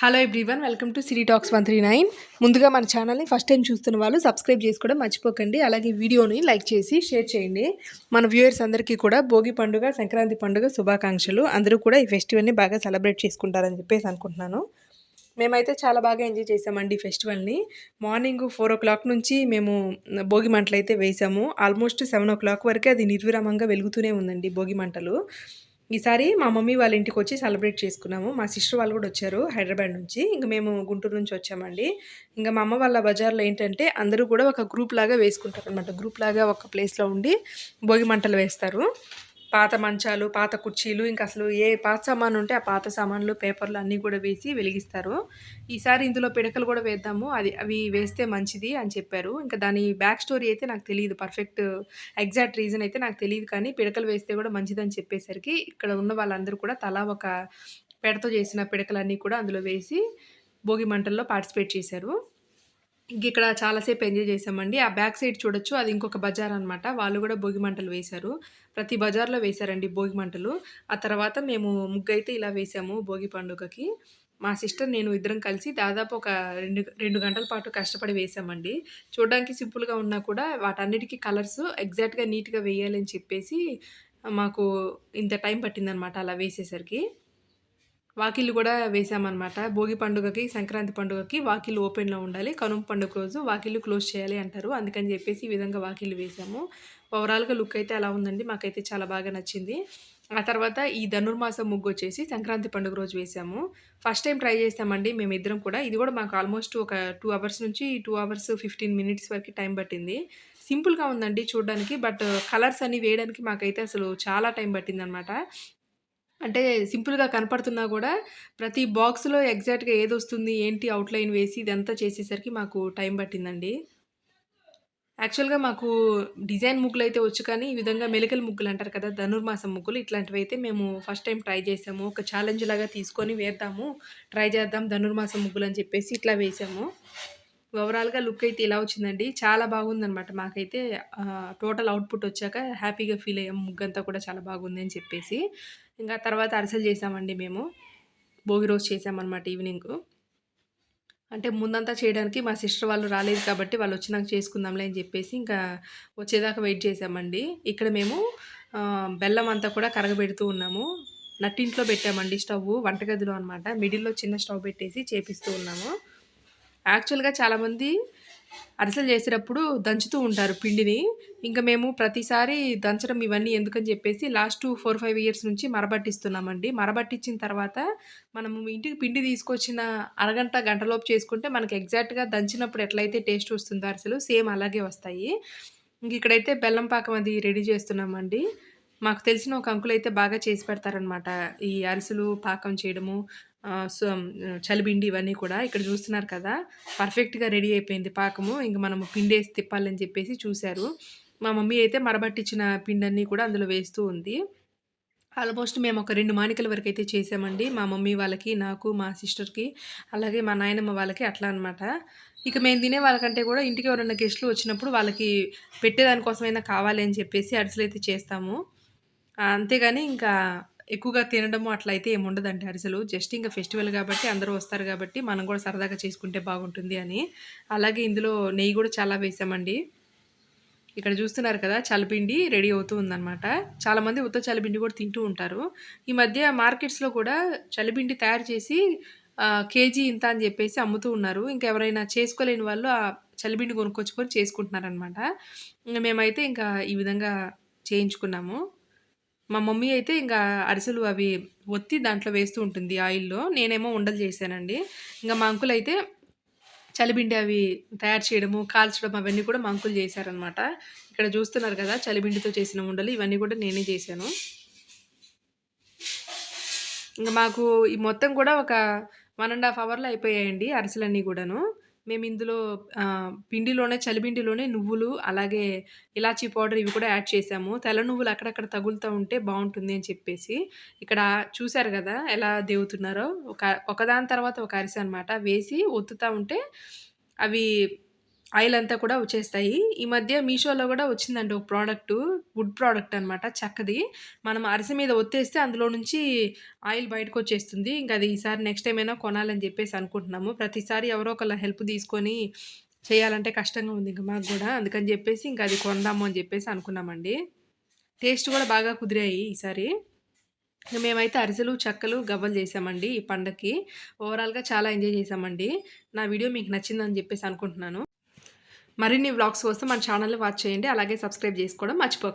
Hello everyone welcome to city talks one three nine ముందుగా మన ఛానల్ని ఫస్ట్ టైం చూస్తున్న వాళ్ళు సబ్స్క్రైబ్ చేసుకోవడం మర్చిపోకండి. అలాగే వీడియోని లైక్ చేసి షేర్ చేయండి. మన వ్యూయర్స్ అందరికీ కూడా భోగి పండుగ సంక్రాంతి పండుగ శుభాకాంక్షలు. అందరూ కూడా ఈ ఫెస్టివల్ని బాగా సెలబ్రేట్ చేసుకుంటారని చెప్పేసి అనుకుంటున్నాను. మేమైతే చాలా బాగా ఎంజాయ్ చేసామండి ఈ ఫెస్టివల్ని మార్నింగ్ ఫోర్ ఓ క్లాక్ నుంచి మేము భోగి మంటలు అయితే వేసాము. ఆల్మోస్ట్ సెవెన్ ఓ క్లాక్ వరకు అది నిర్విరామంగా వెలుగుతూనే ఉందండి భోగి మంటలు. ఈసారి మా మమ్మీ వాళ్ళ ఇంటికి వచ్చి సెలబ్రేట్ చేసుకున్నాము. మా సిస్టర్ వాళ్ళు కూడా వచ్చారు హైదరాబాద్ నుంచి. ఇంకా మేము గుంటూరు నుంచి వచ్చామండి. ఇంకా మా అమ్మ వాళ్ళ బజార్లో ఏంటంటే అందరూ కూడా ఒక గ్రూప్ లాగా వేసుకుంటారు అనమాట గ్రూప్ లాగా ఒక ప్లేస్లో ఉండి భోగి మంటలు వేస్తారు. పాత మంచాలు పాత కుర్చీలు ఇంకా అసలు ఏ పాత సామాను ఉంటే ఆ పాత సామాన్లు పేపర్లు అన్నీ కూడా వేసి వెలిగిస్తారు. ఈసారి ఇందులో పిడకలు కూడా వేద్దాము అది అవి వేస్తే మంచిది అని చెప్పారు. ఇంకా దాని బ్యాక్ స్టోరీ అయితే నాకు తెలియదు పర్ఫెక్ట్ ఎగ్జాక్ట్ రీజన్ అయితే నాకు తెలియదు కానీ పిడకలు వేస్తే కూడా మంచిదని చెప్పేసరికి ఇక్కడ ఉన్న వాళ్ళందరూ కూడా తలా ఒక పెడతో చేసిన పిడకలన్నీ కూడా అందులో వేసి భోగి మంటల్లో పార్టిసిపేట్ చేశారు. ఇక్కడ చాలాసేపు ఎంజాయ్ చేసామండి. ఆ బ్యాక్ సైడ్ చూడొచ్చు అది ఇంకొక బజార్ అనమాట వాళ్ళు కూడా భోగి మంటలు వేశారు. ప్రతి బజార్లో వేశారండి భోగి మంటలు. ఆ తర్వాత మేము ముగ్గు అయితే ఇలా వేసాము భోగి పండుగకి. మా సిస్టర్ నేను ఇద్దరం కలిసి దాదాపు ఒక రెండు రెండు గంటల పాటు కష్టపడి వేసామండి. చూడడానికి సింపుల్గా ఉన్నా కూడా వాటన్నిటికీ కలర్స్ ఎగ్జాక్ట్గా నీట్గా వేయాలని చెప్పేసి మాకు ఇంత టైం పట్టిందనమాట అలా వేసేసరికి. వాకిళ్ళు కూడా వేసామన్నమాట. భోగి పండుగకి సంక్రాంతి పండుగకి వాకిళ్ళు ఓపెన్లో ఉండాలి. కనుమ పండుగ రోజు వాకిళ్ళు క్లోజ్ చేయాలి అంటారు. అందుకని చెప్పేసి ఈ విధంగా వాకిళ్ళు వేసాము. ఓవరాల్గా లుక్ అయితే అలా ఉందండి. మాకైతే చాలా బాగా నచ్చింది. ఆ తర్వాత ఈ ధనుర్మాసం ముగ్గు వచ్చేసి సంక్రాంతి పండుగ రోజు వేసాము. ఫస్ట్ టైం ట్రై చేసామండి మేమిద్దరం కూడా. ఇది కూడా మాకు ఆల్మోస్ట్ ఒక టూ అవర్స్ నుంచి టూ అవర్స్ ఫిఫ్టీన్ మినిట్స్ వరకు టైం పట్టింది. సింపుల్గా ఉందండి చూడడానికి. బట్ కలర్స్ అన్ని వేయడానికి మాకైతే అసలు చాలా టైం పట్టిందనమాట అంటే సింపుల్‌గా కనపడుతున్నా కూడా ప్రతి బాక్స్‌లో ఎగ్జాక్ట్‌గా ఏదొస్తుంది, ఏంటి అవుట్‌లైన్ వేసి ఇదంతా చేసేసరికి మాకు టైం పట్టిందండి. యాక్చువల్‌గా మాకు డిజైన్ ముగ్గులు అయితే వచ్చు కానీ, ఈ విధంగా మెలికల ముగ్గులంటారు కదా! ధనుర్మాసం ముగ్గులు ఇట్లాంటివైతే మేము ఫస్ట్ టైం ట్రై చేసాము. ఒక ఛాలెంజ్ లాగా తీసుకొని వేద్దాము, ట్రై చేద్దాం ధనుర్మాసం ముగ్గులు అని చెప్పేసి ఇట్లా వేసాము. ఓవరాల్‌గా లుక్ అయితే ఇలా వచ్చిందండి. చాలా బాగుందనమాట మాకైతే టోటల్ అవుట్‌పుట్ వచ్చాక హ్యాపీగా ఫీల్ అయ్యాము. ముగ్గంతా కూడా చాలా బాగుంది అని చెప్పేసి. ఇంకా తర్వాత అరిసెలు చేసామండి మేము. భోగి రోజు చేసామన్నమాట ఈవినింగ్ అంటే ముందంతా చేయడానికి మా సిస్టర్ వాళ్ళు రాలేదు కాబట్టి వాళ్ళు వచ్చినాక చేసుకుందాంలే అని చెప్పేసి ఇంకా వచ్చేదాకా వెయిట్ చేసామండి. ఇక్కడ మేము బెల్లం అంతా కూడా కరగబెడుతూ ఉన్నాము. నట్టింట్లో పెట్టామండి స్టవ్ వంటగదిలో అనమాట. మిడిల్‌లో చిన్న స్టవ్ పెట్టేసి చేపిస్తూ ఉన్నాము. యాక్చువల్‌గా చాలామంది అరిసెలు చేసేటప్పుడు దంచుతూ ఉంటారు పిండిని. ఇంకా మేము ప్రతిసారి దంచడం ఇవన్నీ ఎందుకని చెప్పేసి లాస్ట్ ఫోర్ ఫైవ్ ఇయర్స్ నుంచి మరబట్టిస్తున్నామండి. మరబట్టించిన తర్వాత మనము ఇంటికి పిండి తీసుకొచ్చిన అరగంట, గంటలోపు చేసుకుంటే మనకి ఎగ్జాక్ట్‌గా దంచినప్పుడు ఎట్లయితే టేస్ట్ వస్తుందో అరిసెలు సేమ్ అలాగే వస్తాయి. ఇంక ఇక్కడైతే బెల్లం పాకం అది రెడీ చేస్తున్నామండి. మాకు తెలిసిన ఒక అంకుల్ అయితే బాగా చేసి పెడతారనమాట. ఈ అరిసెలు పాకం చేయడము, చలిబిండి ఇవన్నీ కూడా. ఇక్కడ చూస్తున్నారు కదా! పర్ఫెక్ట్‌గా రెడీ అయిపోయింది పాకము. ఇంక మనము పిండేసి తిప్పాలని చెప్పేసి చూశారు మా మమ్మీ అయితే మరబట్టించిన పిండన్నీ కూడా అందులో వేస్తూ ఉంది. ఆల్మోస్ట్ మేము ఒక రెండు మానికల అయితే చేసామండి. మా మమ్మీ వాళ్ళకి, నాకు, మా సిస్టర్‌కి అలాగే మా నాయనమ్మ వాళ్ళకి అట్లా అనమాట. ఇక మేము తినే వాళ్ళకంటే కూడా ఇంటికి ఎవరైనా గెస్ట్‌లు వచ్చినప్పుడు వాళ్ళకి పెట్టేదానికోసమైనా కావాలి అని చెప్పేసి అయితే చేస్తాము. అంతేగాని ఇంకా ఎక్కువగా తినడము అట్లా అయితే ఏముండదండి అరిసెలు. జస్ట్ ఇంకా ఫెస్టివల్ కాబట్టి అందరూ వస్తారు కాబట్టి మనం కూడా సరదాగా చేసుకుంటే బాగుంటుంది అని. అలాగే ఇందులో నెయ్యి కూడా చాలా వేసామండి. ఇక్కడ చూస్తున్నారు కదా! చలిపిండి రెడీ అవుతూ ఉందనమాట. చాలామంది ఉత్త చలిపిండి కూడా తింటూ ఉంటారు. ఈ మధ్య మార్కెట్స్‌లో కూడా చలిపిండి తయారు చేసి కేజీ ఇంత అని చెప్పేసి అమ్ముతూ ఉన్నారు. ఇంకెవరైనా చేసుకోలేని వాళ్ళు ఆ చలిపిండి కొనుక్కొచ్చుకొని చేసుకుంటున్నారనమాట. మేమైతే ఇంకా ఈ విధంగా చేయించుకున్నాము. మా మమ్మీ అయితే ఇంకా అరిసెలు అవి ఒత్తి దాంట్లో వేస్తూ ఉంటుంది ఆయిల్‌లో. నేనేమో ఉండలు చేశానండి. ఇంకా మా అంకుల్ అయితే చలిబిండి అవి తయారు చేయడము, కాల్చడం అవన్నీ కూడా మా అంకుల్ చేశారనమాట. ఇక్కడ చూస్తున్నారు కదా! చలిబిండితో చేసిన ఉండలు ఇవన్నీ కూడా నేనే చేశాను. ఇంకా మాకు ఈ మొత్తం కూడా ఒక వన్ అండ్ హాఫ్ అవర్‌లో అయిపోయాయండి అరిసెలన్నీ కూడాను మేము ఇందులో పిండిలోనే చలిపిండిలోనే నువ్వులు, అలాగే ఇలాచీ పౌడర్ ఇవి కూడా యాడ్ చేసాము. తెల్ల నువ్వులు అక్కడక్కడ తగులుతూ ఉంటే బాగుంటుంది అని చెప్పేసి. ఇక్కడ చూశారు కదా ఎలా దేవుతున్నారో. ఒక ఒకదాని తర్వాత ఒక అరిసె అనమాట. వేసి ఒత్తుతా ఉంటే అవి ఆయిల్ అంతా కూడా వచ్చేస్తాయి. ఈ మధ్య మీషోలో కూడా వచ్చిందండి ఒక ప్రోడక్ట్ వుడ్ ప్రోడక్ట్ అనమాట చక్కది. మనం అరిసె మీద ఒత్తేస్తే అందులో నుంచి ఆయిల్ బయటకు వచ్చేస్తుంది. ఇంకా అది ఈసారి నెక్స్ట్ టైం అయినా కొనాలని చెప్పేసి అనుకుంటున్నాము. ప్రతిసారి ఎవరో ఒకళ్ళ హెల్ప్ తీసుకొని చేయాలంటే కష్టంగా ఉంది ఇంకా మాకు కూడా. అందుకని చెప్పేసి ఇంకా అది కొందాము అని చెప్పేసి అనుకున్నామండి. టేస్ట్ కూడా బాగా కుదిరాయి ఈసారి. మేమైతే అరిసెలు చెక్కలు గవ్వలు చేసామండి ఈ పండగకి ఓవరాల్గా చాలా ఎంజాయ్ చేసామండి. నా వీడియో మీకు నచ్చిందని చెప్పేసి అనుకుంటున్నాను. మరిన్ని వ్లాగ్స్ కోసం మన ఛానల్ని వాచ్ చేయండి. అలాగే సబ్స్క్రైబ్ చేసుకోవడం మర్చిపో